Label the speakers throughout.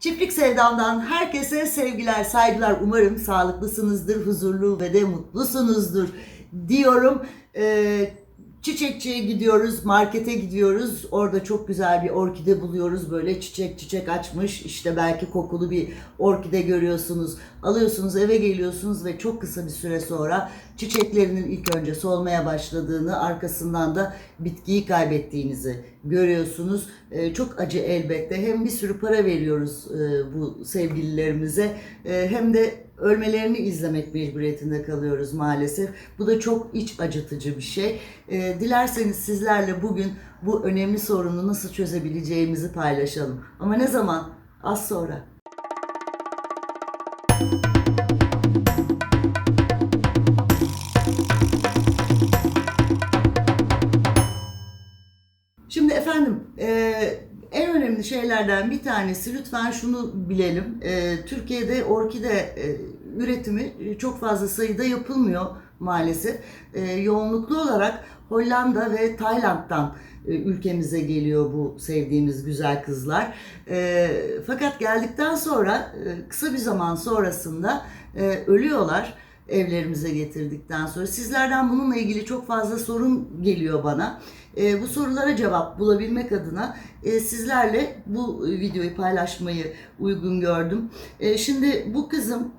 Speaker 1: Çiftlik Sevdam'dan herkese sevgiler, saygılar. Umarım sağlıklısınızdır, huzurlu ve de mutlusunuzdur diyorum. Ee, çiçekçiye gidiyoruz, markete gidiyoruz. Orada çok güzel bir orkide buluyoruz. Böyle çiçek çiçek açmış. İşte belki kokulu bir orkide görüyorsunuz. Alıyorsunuz, eve geliyorsunuz ve çok kısa bir süre sonra çiçeklerinin ilk önce solmaya başladığını, arkasından da bitkiyi kaybettiğinizi görüyorsunuz. Ee, çok acı elbette. Hem bir sürü para veriyoruz e, bu sevgililerimize e, hem de ölmelerini izlemek mecburiyetinde kalıyoruz maalesef. Bu da çok iç acıtıcı bir şey. E, dilerseniz sizlerle bugün bu önemli sorunu nasıl çözebileceğimizi paylaşalım. Ama ne zaman? Az sonra. Şeylerden bir tanesi lütfen şunu bilelim. E, Türkiye'de orkide e, üretimi çok fazla sayıda yapılmıyor maalesef. E, yoğunluklu olarak Hollanda ve Tayland'dan e, ülkemize geliyor bu sevdiğimiz güzel kızlar. E, fakat geldikten sonra e, kısa bir zaman sonrasında e, ölüyorlar evlerimize getirdikten sonra. Sizlerden bununla ilgili çok fazla sorun geliyor bana. E, bu sorulara cevap bulabilmek adına e, sizlerle bu videoyu paylaşmayı uygun gördüm. E, şimdi bu kızım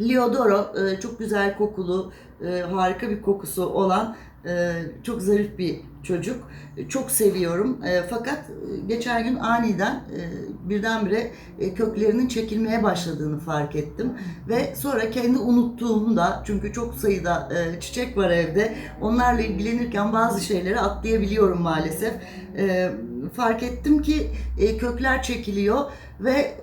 Speaker 1: Leodoro e, çok güzel kokulu, e, harika bir kokusu olan e, çok zarif bir çocuk. E, Çok seviyorum. E, Fakat e, geçen gün aniden e, birdenbire e, köklerinin çekilmeye başladığını fark ettim. Ve sonra kendi unuttuğumda çünkü çok sayıda e, çiçek var evde. Onlarla ilgilenirken bazı şeyleri atlayabiliyorum maalesef. E, Fark ettim ki e, kökler çekiliyor ve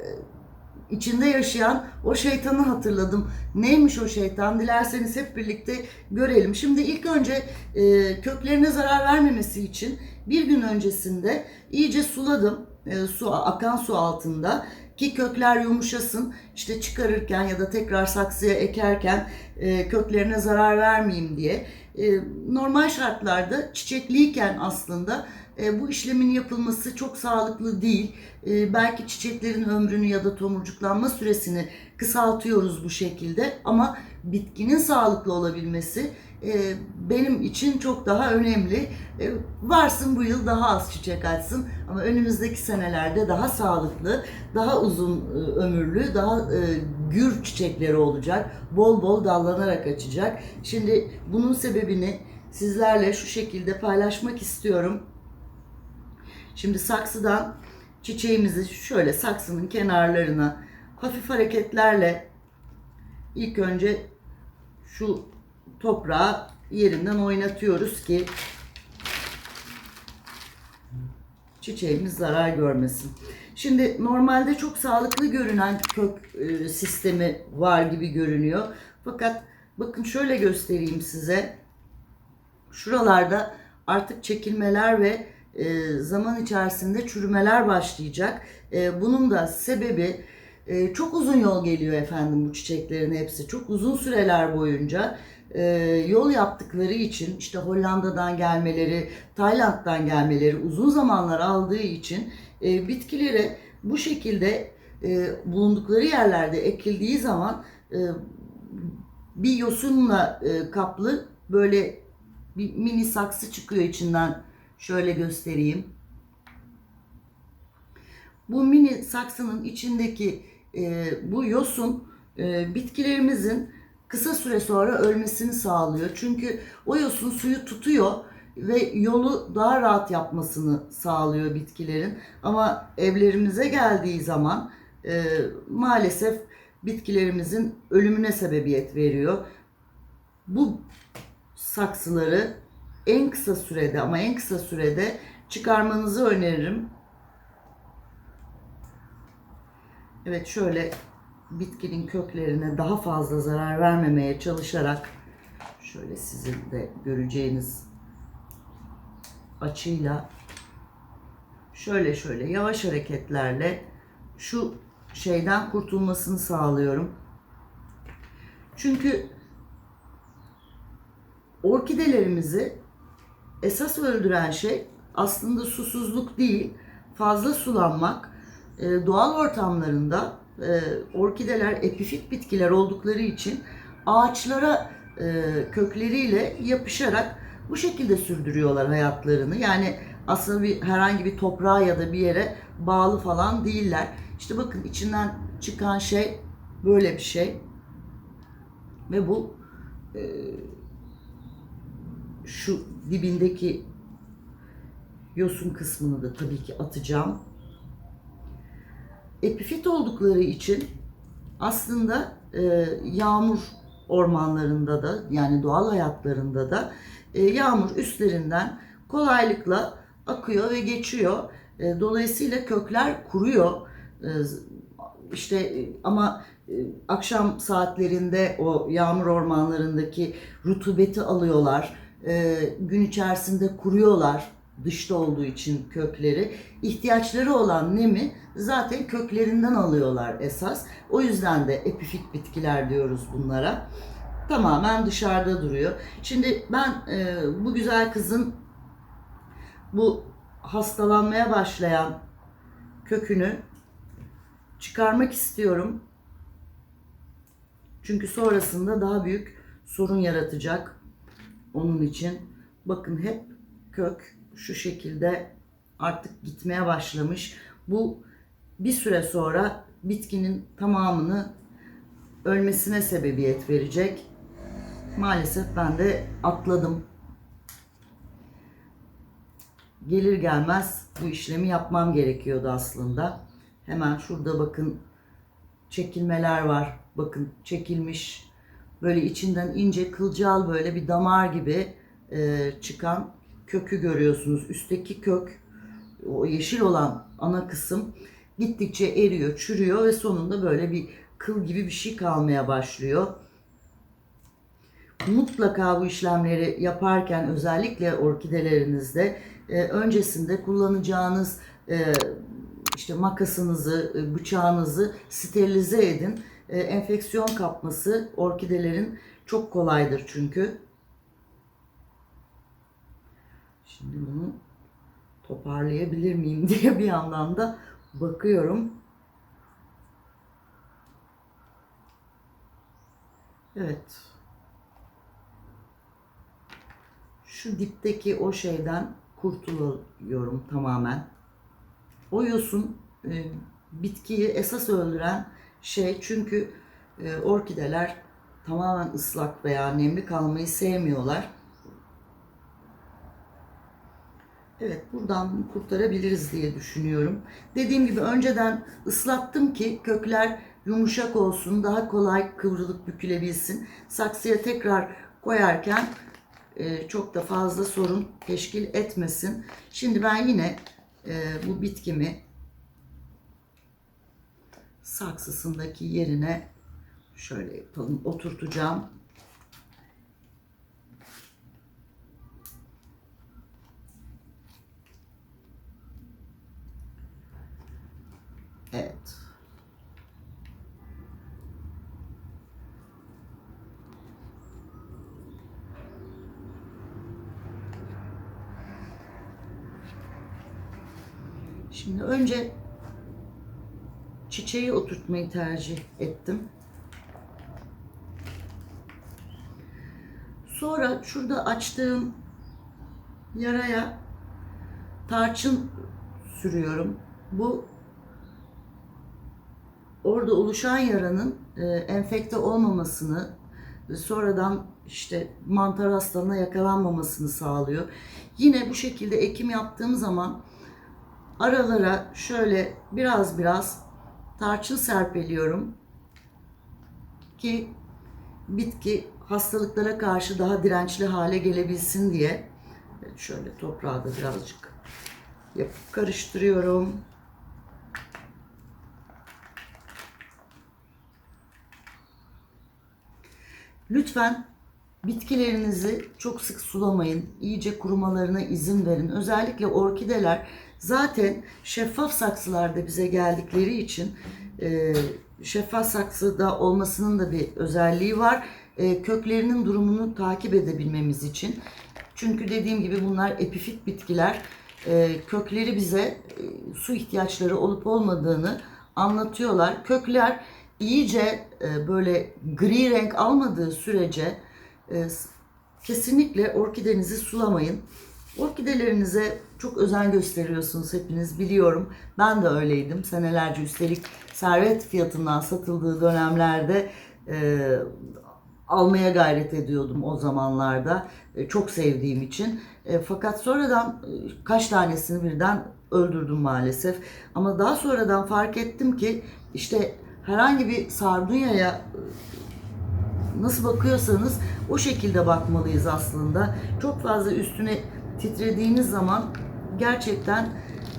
Speaker 1: içinde yaşayan o şeytanı hatırladım. Neymiş o şeytan? Dilerseniz hep birlikte görelim. Şimdi ilk önce e, köklerine zarar vermemesi için bir gün öncesinde iyice suladım. E, su akan su altında ki kökler yumuşasın. İşte çıkarırken ya da tekrar saksıya ekerken e, köklerine zarar vermeyeyim diye. E, normal şartlarda çiçekliyken aslında e, bu işlemin yapılması çok sağlıklı değil. E, belki çiçeklerin ömrünü ya da tomurcuklanma süresini kısaltıyoruz bu şekilde ama bitkinin sağlıklı olabilmesi benim için çok daha önemli. Varsın bu yıl daha az çiçek açsın ama önümüzdeki senelerde daha sağlıklı, daha uzun ömürlü, daha gür çiçekleri olacak. Bol bol dallanarak açacak. Şimdi bunun sebebini sizlerle şu şekilde paylaşmak istiyorum. Şimdi saksıdan çiçeğimizi şöyle saksının kenarlarına hafif hareketlerle ilk önce şu toprağı yerinden oynatıyoruz ki çiçeğimiz zarar görmesin. Şimdi normalde çok sağlıklı görünen kök e, sistemi var gibi görünüyor. Fakat bakın şöyle göstereyim size. Şuralarda artık çekilmeler ve e, zaman içerisinde çürümeler başlayacak. E, bunun da sebebi çok uzun yol geliyor efendim bu çiçeklerin hepsi. Çok uzun süreler boyunca e, yol yaptıkları için işte Hollanda'dan gelmeleri, Tayland'dan gelmeleri uzun zamanlar aldığı için e, bitkileri bu şekilde e, bulundukları yerlerde ekildiği zaman e, bir yosunla e, kaplı böyle bir mini saksı çıkıyor içinden. Şöyle göstereyim. Bu mini saksının içindeki e, bu yosun e, bitkilerimizin kısa süre sonra ölmesini sağlıyor. Çünkü o yosun suyu tutuyor ve yolu daha rahat yapmasını sağlıyor bitkilerin. Ama evlerimize geldiği zaman e, maalesef bitkilerimizin ölümüne sebebiyet veriyor. Bu saksıları en kısa sürede ama en kısa sürede çıkarmanızı öneririm. Evet şöyle bitkinin köklerine daha fazla zarar vermemeye çalışarak şöyle sizin de göreceğiniz açıyla şöyle şöyle yavaş hareketlerle şu şeyden kurtulmasını sağlıyorum. Çünkü orkidelerimizi esas öldüren şey aslında susuzluk değil, fazla sulanmak. e, doğal ortamlarında e, orkideler epifit bitkiler oldukları için ağaçlara e, kökleriyle yapışarak bu şekilde sürdürüyorlar hayatlarını. Yani aslında bir herhangi bir toprağa ya da bir yere bağlı falan değiller. İşte bakın içinden çıkan şey böyle bir şey. Ve bu e, şu dibindeki yosun kısmını da tabii ki atacağım. Epifit oldukları için aslında e, yağmur ormanlarında da yani doğal hayatlarında da e, yağmur üstlerinden kolaylıkla akıyor ve geçiyor. E, dolayısıyla kökler kuruyor. E, işte e, ama e, akşam saatlerinde o yağmur ormanlarındaki rutubeti alıyorlar. E, gün içerisinde kuruyorlar dışta olduğu için kökleri. İhtiyaçları olan nemi zaten köklerinden alıyorlar esas. O yüzden de epifit bitkiler diyoruz bunlara. Tamamen dışarıda duruyor. Şimdi ben e, bu güzel kızın bu hastalanmaya başlayan kökünü çıkarmak istiyorum. Çünkü sonrasında daha büyük sorun yaratacak. Onun için bakın hep kök şu şekilde artık gitmeye başlamış. Bu bir süre sonra bitkinin tamamını ölmesine sebebiyet verecek. Maalesef ben de atladım. Gelir gelmez bu işlemi yapmam gerekiyordu aslında. Hemen şurada bakın çekilmeler var. Bakın çekilmiş. Böyle içinden ince kılcal böyle bir damar gibi e, çıkan kökü görüyorsunuz. Üstteki kök o yeşil olan ana kısım gittikçe eriyor, çürüyor ve sonunda böyle bir kıl gibi bir şey kalmaya başlıyor. Mutlaka bu işlemleri yaparken özellikle orkidelerinizde e, öncesinde kullanacağınız e, işte makasınızı, e, bıçağınızı sterilize edin. E, enfeksiyon kapması orkidelerin çok kolaydır çünkü. Şimdi bunu toparlayabilir miyim diye bir yandan da bakıyorum. Evet. Şu dipteki o şeyden kurtuluyorum tamamen. O yosun e, bitkiyi esas öldüren şey çünkü e, orkideler tamamen ıslak veya nemli kalmayı sevmiyorlar. Evet buradan kurtarabiliriz diye düşünüyorum. Dediğim gibi önceden ıslattım ki kökler yumuşak olsun, daha kolay kıvrılıp bükülebilsin. Saksıya tekrar koyarken e, çok da fazla sorun teşkil etmesin. Şimdi ben yine e, bu bitkimi saksısındaki yerine şöyle yapalım, oturtacağım. Evet. Şimdi önce çiçeği oturtmayı tercih ettim. Sonra şurada açtığım yaraya tarçın sürüyorum. Bu orada oluşan yaranın e, enfekte olmamasını, sonradan işte mantar hastalığına yakalanmamasını sağlıyor. Yine bu şekilde ekim yaptığım zaman aralara şöyle biraz biraz tarçın serpeliyorum ki bitki hastalıklara karşı daha dirençli hale gelebilsin diye. Şöyle toprağı da birazcık yapıp karıştırıyorum. Lütfen bitkilerinizi çok sık sulamayın. İyice kurumalarına izin verin. Özellikle orkideler zaten şeffaf saksılarda bize geldikleri için e, şeffaf saksıda olmasının da bir özelliği var. E, köklerinin durumunu takip edebilmemiz için. Çünkü dediğim gibi bunlar epifit bitkiler. e, kökleri bize e, su ihtiyaçları olup olmadığını anlatıyorlar. Kökler iyice e, böyle gri renk almadığı sürece e, kesinlikle orkidenizi sulamayın. Orkidelerinize çok özen gösteriyorsunuz hepiniz biliyorum. Ben de öyleydim senelerce üstelik servet fiyatından satıldığı dönemlerde e, almaya gayret ediyordum o zamanlarda. E, çok sevdiğim için. E, fakat sonradan e, kaç tanesini birden öldürdüm maalesef. Ama daha sonradan fark ettim ki işte herhangi bir sardunyaya e, nasıl bakıyorsanız o şekilde bakmalıyız aslında. Çok fazla üstüne titrediğiniz zaman gerçekten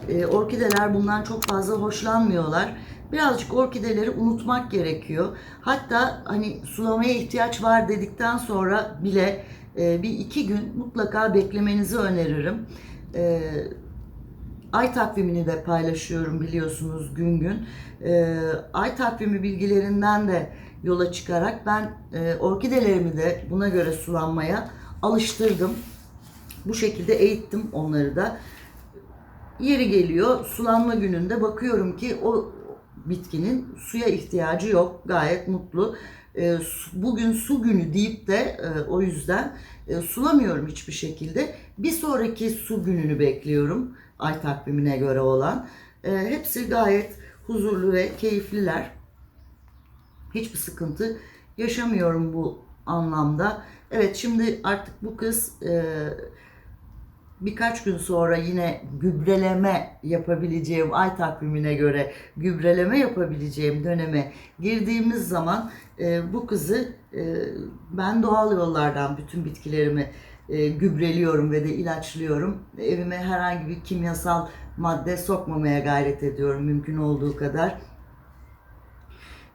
Speaker 1: e, orkideler bundan çok fazla hoşlanmıyorlar. Birazcık orkideleri unutmak gerekiyor. Hatta hani sulamaya ihtiyaç var dedikten sonra bile e, bir iki gün mutlaka beklemenizi öneririm. E, ay takvimini de paylaşıyorum biliyorsunuz gün gün. E, ay takvimi bilgilerinden de yola çıkarak ben e, orkidelerimi de buna göre sulanmaya alıştırdım. Bu şekilde eğittim onları da. Yeri geliyor sulanma gününde bakıyorum ki o bitkinin suya ihtiyacı yok. Gayet mutlu. E, bugün su günü deyip de e, o yüzden e, sulamıyorum hiçbir şekilde. Bir sonraki su gününü bekliyorum ay takvimine göre olan. E, hepsi gayet huzurlu ve keyifliler. Hiçbir sıkıntı yaşamıyorum bu anlamda. Evet şimdi artık bu kız e, birkaç gün sonra yine gübreleme yapabileceğim ay takvimine göre gübreleme yapabileceğim döneme girdiğimiz zaman e, bu kızı e, ben doğal yollardan bütün bitkilerimi e, gübreliyorum ve de ilaçlıyorum. Evime herhangi bir kimyasal madde sokmamaya gayret ediyorum mümkün olduğu kadar.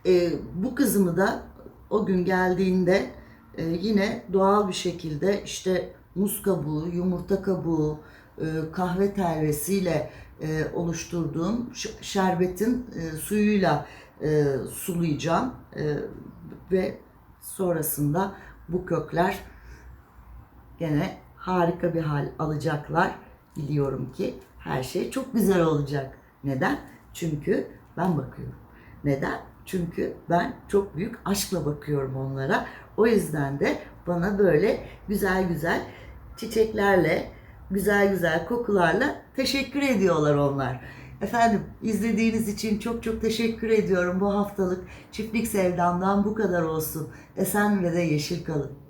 Speaker 1: E, bu kızımı da o gün geldiğinde e, yine doğal bir şekilde işte muz kabuğu, yumurta kabuğu, e, kahve telvesiyle e, oluşturduğum şerbetin e, suyuyla e, sulayacağım E, ve sonrasında bu kökler gene harika bir hal alacaklar. Biliyorum ki her şey çok güzel olacak. Neden? Çünkü ben bakıyorum. Neden? Çünkü ben çok büyük aşkla bakıyorum onlara. O yüzden de bana böyle güzel güzel çiçeklerle, güzel güzel kokularla teşekkür ediyorlar onlar. Efendim izlediğiniz için çok çok teşekkür ediyorum. Bu haftalık çiftlik sevdamdan bu kadar olsun. Esen ve de yeşil kalın.